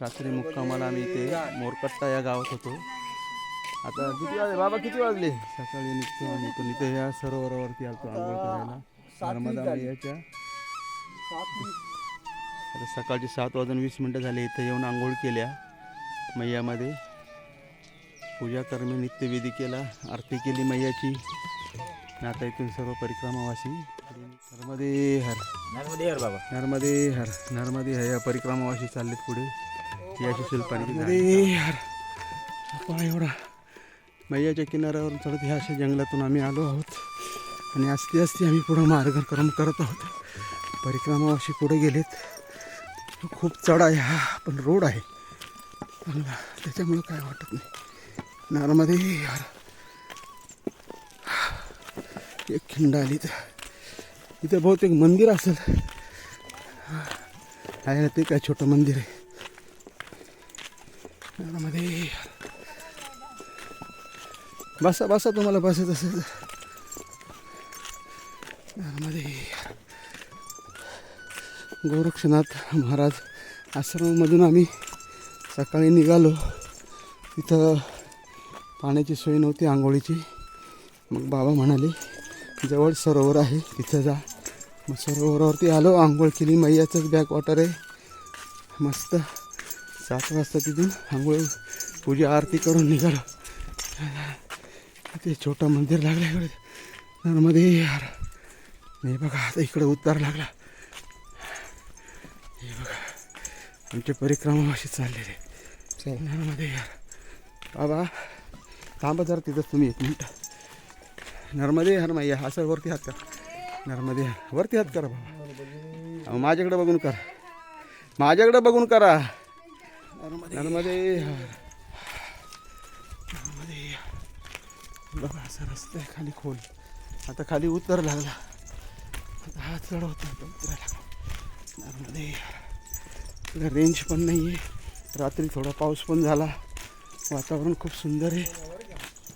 रात्री मुक्कामाला आम्ही इथे मोरकट्टा या गावात होतो. आता किती वाजले? बाबा किती वाजले? सकाळी निघतो आम्ही पण इथे या सरोवरावरती आलतो आंघोळ करायला. नर्मदा मैयाच्या. आता सकाळचे सात वाजून वीस मिनटं झाले. इथं येऊन आंघोळ केल्या मैयामध्ये. पूजा करणे नित्यविधी केला. आरती केली मैयाची. आता इथून सर्व परिक्रमावासी नर्मदे हर नर्मदे हर बाबा. नर्मदे हर नर्मदे हर. या परिक्रमावासी चाललेत पुढे. ही अशी शिल्पानी नर्मदे हर. पहा एवढा. मैयाच्या किनाऱ्यावरून चढत ह्या अशा जंगलातून आम्ही आलो आहोत. आणि असते असते आम्ही पुढं मार्गक्रम करत आहोत. परिक्रमावासी पुढे गेलेत. खूप चढ आहे. हा पण रोड आहे. चांगला. त्याच्यामुळं काय वाटत नाही. नर्मदे हर. एक खिंड आली तर. इथे बहुतेक मंदिर असेल. आहे ना ते काय छोटं मंदिर आहे. मध्ये बसा बसा तुम्हाला बसत असेल मध्ये गोरक्षनाथ महाराज आश्रमामधून आम्ही सकाळी निघालो. तिथं पाण्याची सोय नव्हती आंघोळीची. मग बाबा म्हणाले जवळ सरोवर आहे तिथं जा. मग सरोवरावरती आलो आंघोळ केली मैयाचंच बॅक वॉटर आहे. मस्त. सात वाजता तिथून आंघोळ पूजा आरती करून निघालो. ते छोटं मंदिर लागलं इकडे नर्मदे यार. नाही बघा आता इकडे उतार लागला. हे बघा आमची परिक्रमा अशी चाललेली चल. नर्मदे यार. बाबा थांबा जरा तिथंच तुम्ही एक मिनटं. नर्मदे हर मैया असं वरती हात कर. नर्मदे वरती हात करा बाबा. अहो, माझ्याकडे बघून करा. माझ्याकडे बघून करा. नर्मदे नर्मदे. बघा असा रस्ता आहे खाली खोल. आता खाली उतर लागला. आता हा चढ होता नर्मदे. रेंज पण नाही आहे रात्री थोडा पाऊस पण झाला. वातावरण खूप सुंदर आहे.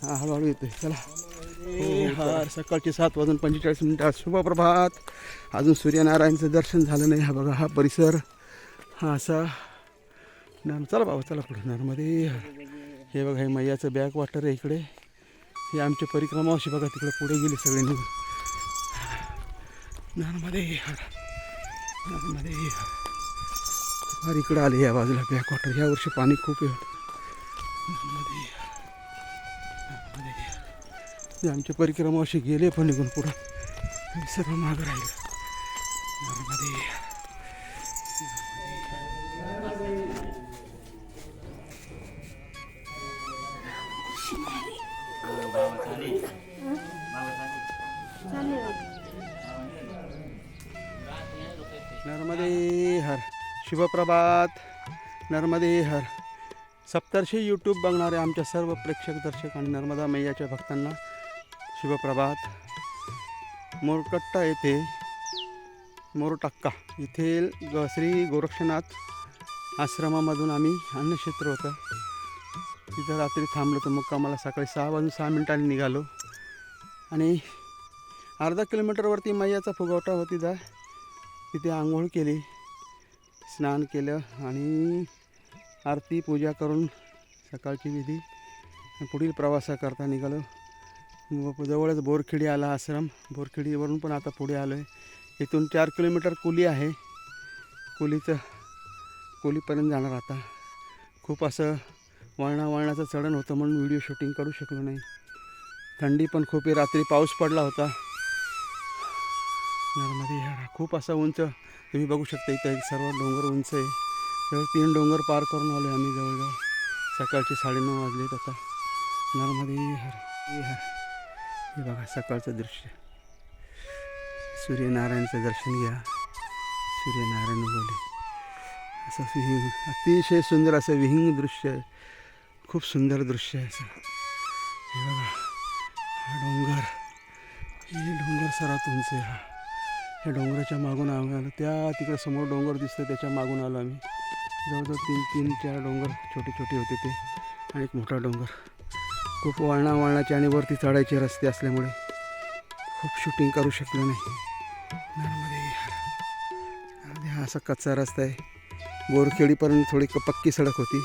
हा हळूहळू येतोय. चला. हार सकाळचे सात वाजून पंचेचाळीस मिनिटात शुभप्रभात. अजून सूर्यनारायणचं दर्शन झालं नाही हा बघा हा परिसर. हा असा. ना चला बाबा चला पुढे. नर्मदे. हे बघा हे मैयाचं बॅक वॉटर आहे इकडे. हे आमची परिक्रमा अशी बघा तिकडे पुढे गेली सगळे निघून. नर्मदे हर नर्मदे हर इकडं आले या बाजूला बॅक वॉटर. या वर्षी पाणी खूप आहे. नर्मदे. नर्मदे ते आमचे परिक्रमा असे गेले पण निघून पुढं. आणि सर्व मागं राहिलं. नर्मदे. हर. नर्मदे हर. शुभप्रभात. नर्मदे हर. सप्तर्षी यूट्यूब बघणाऱ्या आमच्या सर्व प्रेक्षक दर्शक आणि नर्मदा मैयाच्या भक्तांना शुभप्रभात. मोरकट्टा येथे मोरटक्का इथे ग श्री गोरक्षनाथ आश्रमामधून आम्ही अन्नक्षेत्र होतं. तिथं रात्री थांबलो तर मग आम्हाला सकाळी सहा वाजून सहा मिनिटांनी निघालो. आणि अर्धा किलोमीटरवरती मैयाचा फुगवटा होती जा. तिथे आंघोळ केली स्नान केलं आणि आरती पूजा करून सकाळची विधी पुढील प्रवासाकरता निघालो. जवळच बोरखेडी आला आश्रम. बोरखेडीवरून पण आता पुढे आलो आहे इथून चार किलोमीटर कुली आहे. कुलीचं कुलीपर्यंत जाणार आता. खूप असं वळणा वळणाचं चढण होतं म्हणून व्हिडिओ शूटिंग करू शकलो नाही. थंडी पण खूप आहे. रात्री पाऊस पडला होता. नर्मदे यार खूप असं उंच. तुम्ही बघू शकता इथं एक सर्व डोंगर उंच आहे. जवळ तीन डोंगर पार करून आलो आम्ही जवळजवळ. सकाळचे साडेनऊ वाजलेत आता. नर्मदे हर हर हे बघा सकाळचं दृश्य. सूर्यनारायणचं दर्शन घ्या. सूर्यनारायण उगवले. असं विहिंग अतिशय सुंदर असं विहिंग दृश्य. आहे खूप सुंदर दृश्य आहे असं. हे बघा हा डोंगर. हे डोंगर सर्वात उंच आहे हा. या डोंगराच्या मागून आम्ही आलो त्या तिकडे समोर डोंगर दिसतं त्याच्या मागून आलो आम्ही. जवळजवळ तीन तीन चार डोंगर छोटे छोटे होते ते. आणि एक मोठा डोंगर. खूप वळणा वळणाचे आणि वरती चढायचे रस्ते असल्यामुळे खूप शूटिंग करू शकलो नाही. हा असा कच्चा रस्ता आहे. बोरखेडीपर्यंत थोडी क- पक्की सडक होती.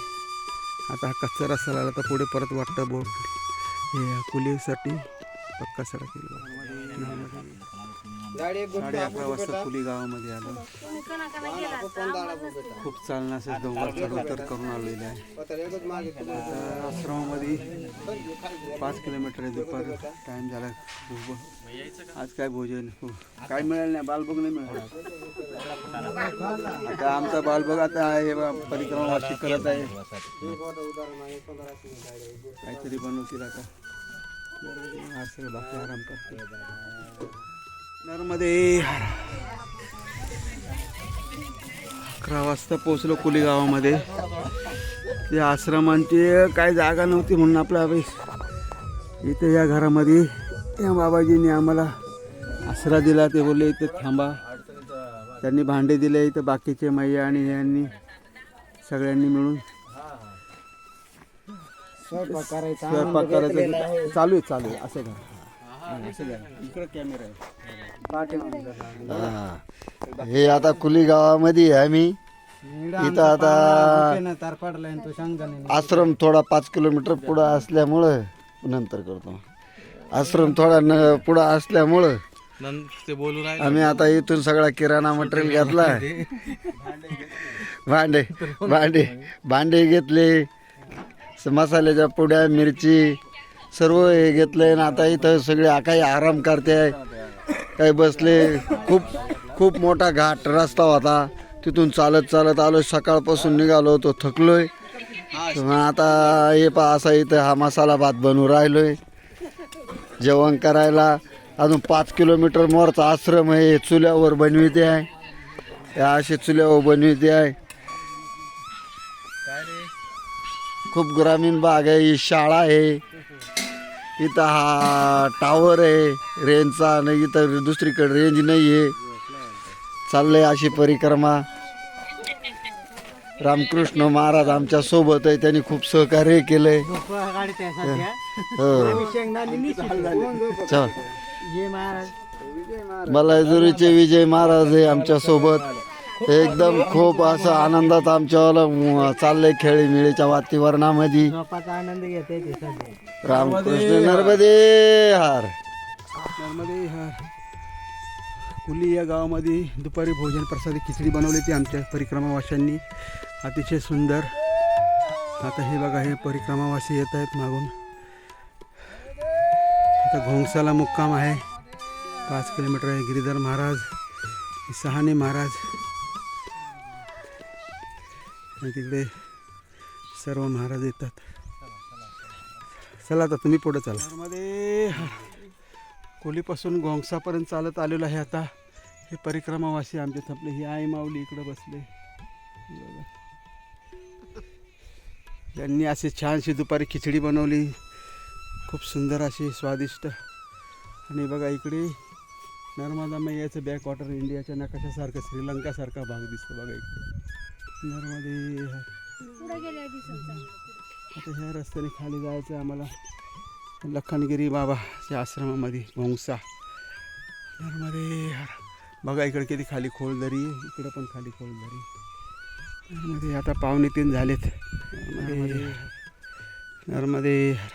आता हा कच्चा रस्ता लागला तर पुढे परत वाटतं बोरखेडी. हे कुलीसाठी पक्का सडक साडे अकरा वाजता कुली गावामध्ये आलो. खूप चालणं डोंगर चढ उतर करून आलेलं आहे. आता आश्रमामध्ये पाच किलोमीटर आहे दुपार. टाइम झाला आज काय भोजन? हो. काय मिळालं नाही बालभोग नाही मिळाला. आता आमचा बालभोग आता हे परिक्रमा वार्षिक करत आहे. काहीतरी बनवतील आता. आज बाकी आराम करते नर्मदे अकरा वाजता पोचलो कुली गावामध्ये ते आश्रमांची काय जागा नव्हती म्हणून आपला इथे या घरामध्ये. या बाबाजींनी आम्हाला आसरा दिला ते बोलले इथे थांबा. त्यांनी भांडे दिले इथं बाकीचे मैया आणि यांनी सगळ्यांनी मिळून. स्वयंपाक करायचा स्वयंपाक करायचं. चालू आहे चालू आहे. असं घ्या असं घ्या इकडं कॅमेरा आहे. हे. आता कुली गावामध्ये आहे आम्ही इथं आता आश्रम थोडा पाच किलोमीटर पुढं असल्यामुळं नंतर करतो. आश्रम थोडा न पुढं असल्यामुळं आम्ही आता इथून सगळा किराणा मटेरियल घेतला. भांडे भांडे भांडे घेतले मसाल्याच्या पुड्या मिरची सर्व हे घेतलंय. आणि आता इथं सगळे काही आराम करते काही बसले खूप खूप मोठा घाट रस्ता होता. तिथून चालत चालत आलो. सकाळपासून निघालो होतो थकलोय. मग आता हे पा असा इथं हा मसाला भात बनवून राहिलोय. जेवण करायला अजून पाच किलोमीटर मोरचा आश्रम आहे चुल्यावर बनविते आहे. या असे चुल्यावर बनविते आहे. खूप ग्रामीण भाग आहे ही शाळा आहे. इथं हा टावर आहे रेंजचा आणि इथं दुसरीकडे रेंज नाही आहे चाललंय अशी परिक्रमा. रामकृष्ण महाराज आमच्यासोबत आहे त्यांनी खूप सहकार्य केलंय. हो. चल. मलाजुरीचे विजय महाराज आहे आमच्यासोबत. एकदम खूप असं आनंदात आमच्या चाललंय खेळी मिळीच्या वातावरणामध्ये. आनंद घेते ते सध्या रामकृष्ण नर्मदे हार. नर्मदे हर. कुली या गावामध्ये दुपारी भोजन प्रसादी खिचडी बनवली ती आमच्या परिक्रमावाशांनी. अतिशय सुंदर. आता हे बघा हे परिक्रमावासी येत आहेत मागून. आता घोंगसाला मुक्काम आहे. पाच किलोमीटर आहे गिरीधर महाराज सहाने महाराज. आणि तिकडे सर्व महाराज येतात. चला आता तुम्ही पुढे चला. मध्ये कोलीपासून गोंगसापर्यंत चालत आलेलो आहे आता. हे परिक्रमावासी आमचे थपले ही आई माऊली इकडं बसले. बघा. त्यांनी अशी छानशी दुपारी खिचडी बनवली. खूप सुंदर अशी स्वादिष्ट. आणि बघा इकडे नर्मदा मैयाचं बॅकवॉटर इंडियाच्या नकाशासारखं श्रीलंकासारखा भाग दिसतो बघा इकडे. दिवसांचा आता ह्या रस्त्याने खाली जायचं आम्हाला. लखनगिरी बाबाच्या आश्रमामध्ये भोंगसा नर्मदे. हर बघा इकडे किती खाली खोलदरी आहे. इकडे पण खाली खोलदरी. नर्मदे आता पावणे तीन झालेत. नर्मदे. हर.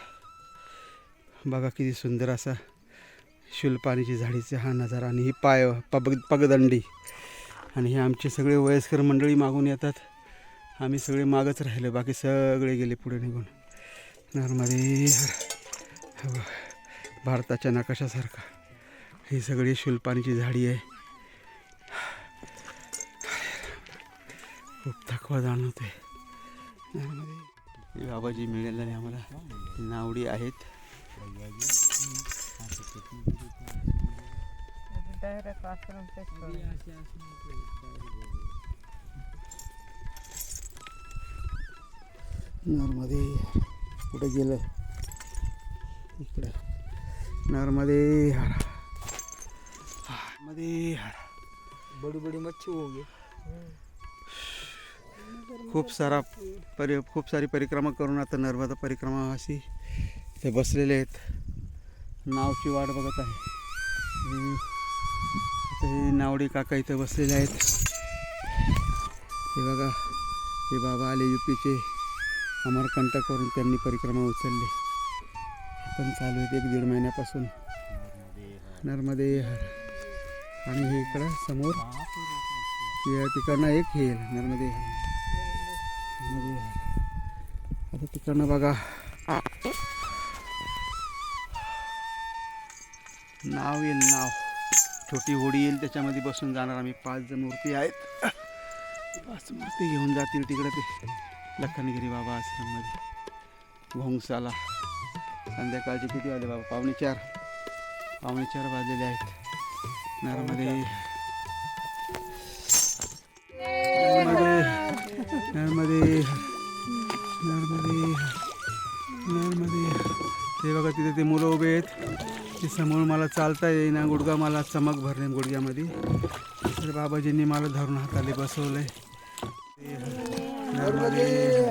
बघा किती सुंदर असा शुलपाणीची झाडीचा हा नजारा आणि ही पाय पग पगदंडी. आणि हे आमचे सगळे वयस्कर मंडळी मागून येतात. आम्ही सगळे मागच राहिले. बाकी सगळे गेले पुढे निघून. नर्मदे भारताच्या नकाशासारखा. ही सगळी शुलपानीची झाडी आहे. खूप थकवा जाणवते नर्मदे. बाबाजी मिळेल आणि आम्हाला. नावडी आहेत. नर्मदे कुठे गेलं इकडे नर्मदे हर नर्मदे हर बडी बडी मच्छी होगी खूप सारा परि खूप सारी परिक्रमा करून आता नर्मदा परिक्रमावासी इथे बसलेले आहेत. नावची वाट बघत आहे. हे- आता हे नावडे काका इथं बसलेले आहेत. हे बघा हे बाबा आले यू पीचे अमरकंटकवरून त्यांनी परिक्रमा उचलली. पण चालू आहेत एक दीड महिन्यापासून. नर्मदे आणि हे इकडं समोर या तिकडनं एक हे नर्मदे नर्मदे आता तिकडनं बघा. नाव येईल नाव. छोटी होडी येईल त्याच्यामध्ये बसून जाणार आम्ही. पाच जण मूर्ती आहेत. पाच मूर्ती घेऊन जातील तिकडे ते. लखनगिरी बाबा आश्रममध्ये. भोंगसाला संध्याकाळचे किती वाजले बाबा? पावणे चार. पावणे चार वाजलेले आहेत. नर्मदे. चालता येईना गुडगा मला चमक भरले गुडघ्यामध्ये. तर बाबाजींनी मला धरून हाताले बसवलंय. नर्मदे